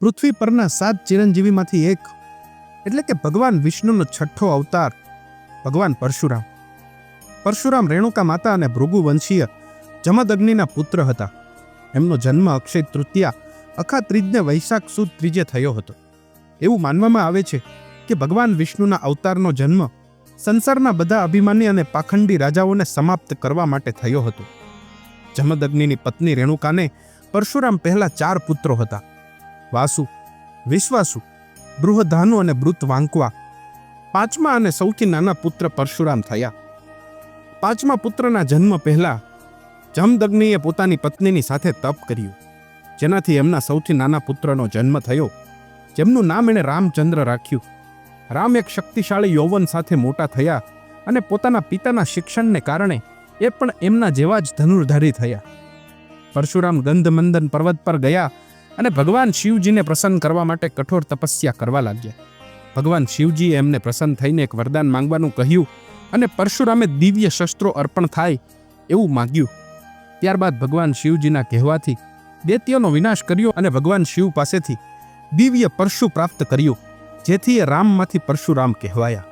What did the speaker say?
પૃથ્વી પરના સાત ચિરંજીવીમાંથી એક. એટલે કે ભગવાન વિષ્ણુનો છઠ્ઠો અવતાર, ભગવાન પરશુરામ. પરશુરામ રેણુકા માતા અને ભૃગુવંશીય જમદગ્નિના પુત્ર હતા. એમનો જન્મ અક્ષય તૃતીયા અખા ત્રીજને વૈશાખ સુદ ત્રીજે થયો હતો. એવું માનવામાં આવે છે કે ભગવાન વિષ્ણુના અવતારનો જન્મ સંસારના બધા અભિમાની અને પાખંડી રાજાઓને સમાપ્ત કરવા માટે થયો હતો. જમદગ્નિની પત્ની રેણુકાને પરશુરામ પહેલા ચાર પુત્રો હતા. વાસુ, વિશ્વાસુ, બૃહધાનુ અને બૃત વાંકવા. પાંચમા અને સૌથી નાના પુત્ર પરશુરામ થયા. પાંચમા પુત્રના જન્મ પહેલા જમદગ્નિએ પોતાની પત્નીની સાથે તપ કર્યું, જેનાથી એમના સૌથી નાના પુત્રનો જન્મ થયો. જેમનું નામ એણે રામચંદ્ર રાખ્યું. રામ એક શક્તિશાળી યૌવન સાથે મોટા થયા અને પોતાના પિતાના શિક્ષણને કારણે એ પણ એમના જેવા જ ધનુર્ધારી થયા. પરશુરામ ગંધમંદન પર્વત પર ગયા અને ભગવાન શિવજીને પ્રસન્ન કરવા માટે કઠોર તપસ્યા કરવા લાગ્યા. ભગવાન શિવજીએ એમને પ્રસન્ન થઈને એક વરદાન માંગવાનું કહ્યું અને પરશુરામે દિવ્ય શસ્ત્રો અર્પણ થાય એવું માંગ્યું. ત્યારબાદ ભગવાન શિવજીના કહેવાથી દૈત્યનો વિનાશ કર્યો અને ભગવાન શિવ પાસેથી દિવ્ય પરશુ પ્રાપ્ત કર્યું, જેથી એ રામમાંથી પરશુરામ કહેવાયા.